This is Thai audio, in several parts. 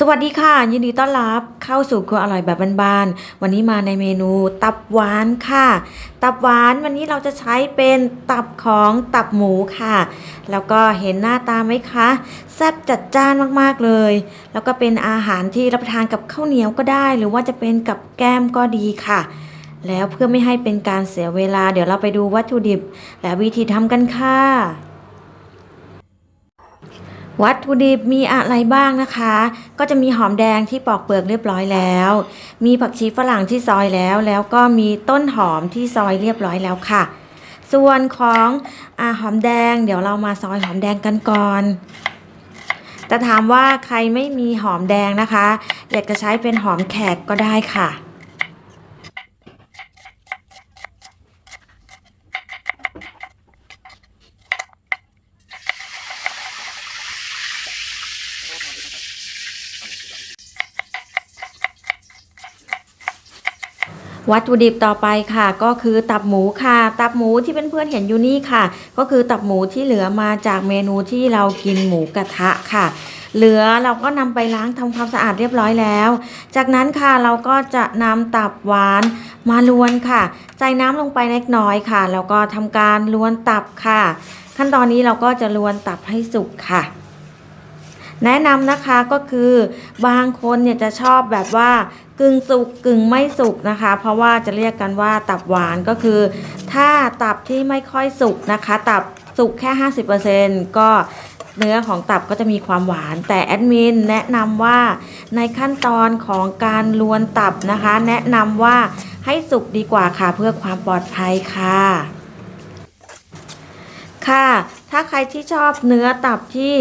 สวัสดีค่ะ ยินดีต้อนรับเข้าสู่ครัวอร่อยแบบบ้านๆวันนี้มาในเมนูตับหวานค่ะ ตับหวานวันนี้เราจะใช้เป็นตับของตับหมูค่ะ แล้วก็เห็นหน้าตาไหมคะแซ่บจัดจ้านมากๆเลย แล้วก็เป็นอาหารที่รับประทานกับข้าวเหนียวก็ได้ หรือว่าจะเป็นกับแก้มก็ดีค่ะ แล้วเพื่อไม่ให้เป็นการเสียเวลา เดี๋ยวเราไปดูวัตถุดิบ และวิธีทำกันค่ะ วัตถุดิบมีอะไรบ้างนะคะ ก็จะมีหอมแดงที่ปอกเปลือกเรียบร้อยแล้ว มีผักชีฝรั่งที่ซอยแล้ว แล้วก็มีต้นหอมที่ซอยเรียบร้อยแล้วค่ะ ส่วนของอหอมแดง เดี๋ยวเรามาซอยหอมแดงกันก่อนแต่ถามว่าใครไม่มีหอมแดงนะคะ อยากจะใช้เป็นหอมแขกก็ได้ค่ะ วัตถุดิบต่อไปค่ะ ก็คือตับหมูค่ะ ตับหมูที่เพื่อนๆเห็นอยู่นี่ค่ะ ก็คือตับหมูที่เหลือมาจากเมนูที่เรากินหมูกระทะค่ะเหลือเราก็นำไปล้างทำความสะอาดเรียบร้อยแล้ว จากนั้นค่ะเราก็จะนำตับหวานมาลวนค่ะ ใส่น้ำลงไปเล็กน้อยค่ะ แล้วก็ทำการลวนตับค่ะ ขั้นตอนนี้เราก็จะลวนตับให้สุกค่ะ แนะนำนะคะก็คือบางคนเนี่ยจะชอบแบบว่ากึ่งสุกกึ่งไม่สุกนะคะ เพราะว่าจะเรียกกันว่าตับหวานก็คือ ถ้าตับที่ไม่ค่อยสุกนะคะ ตับสุกแค่ 50%ก็เนื้อของตับก็จะมีความหวาน แต่แอดมินแนะนำว่าในขั้นตอนของการลวนตับนะคะ แนะนำว่าให้สุกดีกว่าค่ะเพื่อความปลอดภัยค่ะ ค่ะ ถ้าใครที่ชอบเนื้อตับที่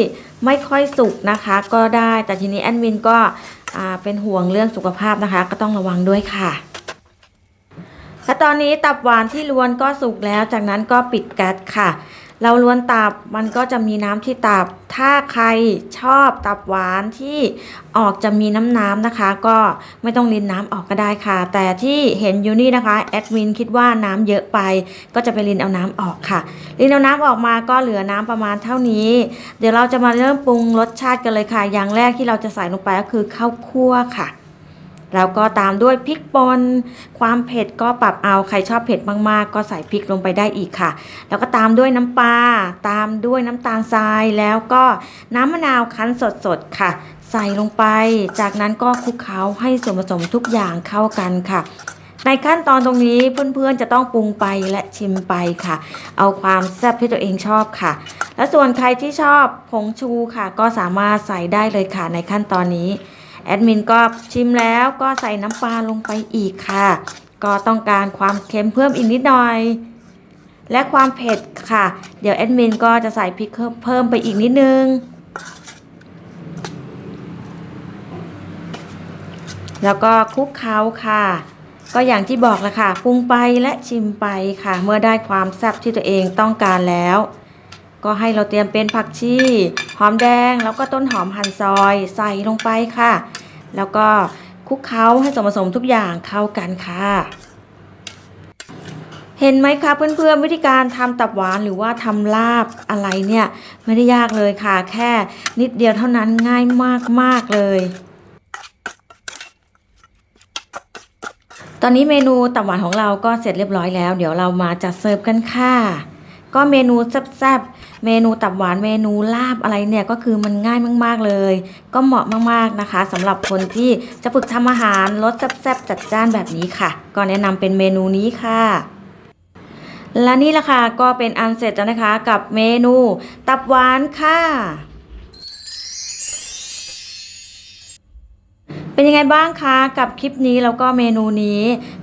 ไม่ค่อยสุกนะคะ ก็ได้ แต่ทีนี้แอดมินก็เป็นห่วงเรื่องสุขภาพนะคะ ก็ต้องระวังด้วยค่ะและตอนนี้ตับหวานที่ล้วนก็สุกแล้ว จากนั้นก็ปิดแก๊สค่ะ เราล้วนตับมันก็จะมีน้ำที่ตับ ถ้าใครชอบตับหวานที่ออกจะมีน้ำน้ำนะคะ ก็ไม่ต้องรินน้ำออกก็ได้ค่ะ แต่ที่เห็นอยู่นี่นะคะแอดมินคิดว่าน้ำเยอะไป ก็จะไปรินเอาน้ำออกค่ะรินเอาน้ำออกมาก็เหลือน้ำประมาณเท่านี้ เดี๋ยวเราจะมาเริ่มปรุงรสชาติกันเลยค่ะ อย่างแรกที่เราจะใส่ลงไปก็คือข้าวคั่วค่ะ แล้วก็ตามด้วยพริกป่นความเผ็ดก็ปรับเอาใครชอบเผ็ดมากๆ ก็ใส่พริกลงไปได้อีกค่ะ แล้วก็ตามด้วยน้ำปลาตามด้วยน้ำตาลทรายแล้วก็น้ำมะนาวคั้นสดๆค่ะ ใส่ลงไป จากนั้นก็คลุกเคล้าให้ส่วนผสมทุกอย่างเข้ากันค่ะในขั้นตอนตรงนี้เพื่อนๆจะต้องปรุงไปและชิมไปค่ะ เอาความแซ่บที่ตัวเองชอบค่ะ และส่วนใครที่ชอบผงชูค่ะ ก็สามารถใส่ได้เลยค่ะในขั้นตอนนี้ แอดมินก็ชิมแล้วก็ใส่น้ำปลาลงไปอีกค่ะ ก็ต้องการความเค็มเพิ่มอีกนิดหน่อย และความเผ็ดค่ะ เดี๋ยวแอดมินก็จะใส่พริกเพิ่มไปอีกนิดนึง แล้วก็คลุกเคล้าค่ะ ก็อย่างที่บอกแหละค่ะปรุงไปและชิมไปค่ะ เมื่อได้ความแซ่บที่ตัวเองต้องการแล้ว ก็ให้เราเตรียมเป็นผักชีหอมแดงแล้วก็ต้นหอมหั่นซอยใส่ลงไปค่ะ แล้วก็คลุกเคล้าให้ส่วนผสมทุกอย่างเข้ากันค่ะ เห็นไหมคะเพื่อนๆวิธีการทำตับหวานหรือว่าทำลาบอะไรเนี่ยไม่ได้ยากเลยค่ะ แค่นิดเดียวเท่านั้นง่ายมากๆเลยตอนนี้เมนูตับหวานของเราก็เสร็จเรียบร้อยแล้ว เดี๋ยวเรามาจัดเสิร์ฟกันค่ะ ก็เมนูแซ่บๆ เมนูตับหวานเมนูลาบอะไรเนี่ยก็คือมันง่ายมากๆเลย ก็เหมาะมากๆนะคะสำหรับคนที่จะฝึกทำอาหารรสแซ่บๆจัดจ้านแบบนี้ค่ะ ก็แนะนำเป็นเมนูนี้ค่ะและนี่แหละค่ะก็เป็นอันเสร็จแล้วนะคะ กับเมนูตับหวานค่ะ เป็นยังไงบ้างคะกับคลิปนี้แล้วก็เมนูนี้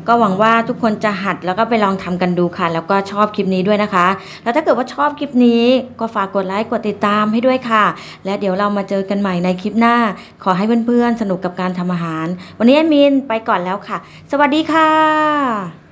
ก็หวังว่าทุกคนจะหัดแล้วก็ไปลองทำกันดูค่ะ แล้วก็ชอบคลิปนี้ด้วยนะคะ แล้วถ้าเกิดว่าชอบคลิปนี้ก็ฝากกดไลค์กดติดตามให้ด้วยค่ะ และเดี๋ยวเรามาเจอกันใหม่ในคลิปหน้า ขอให้เพื่อนๆสนุกกับการทำอาหาร วันนี้แอดมินไปก่อนแล้วค่ะ สวัสดีค่ะ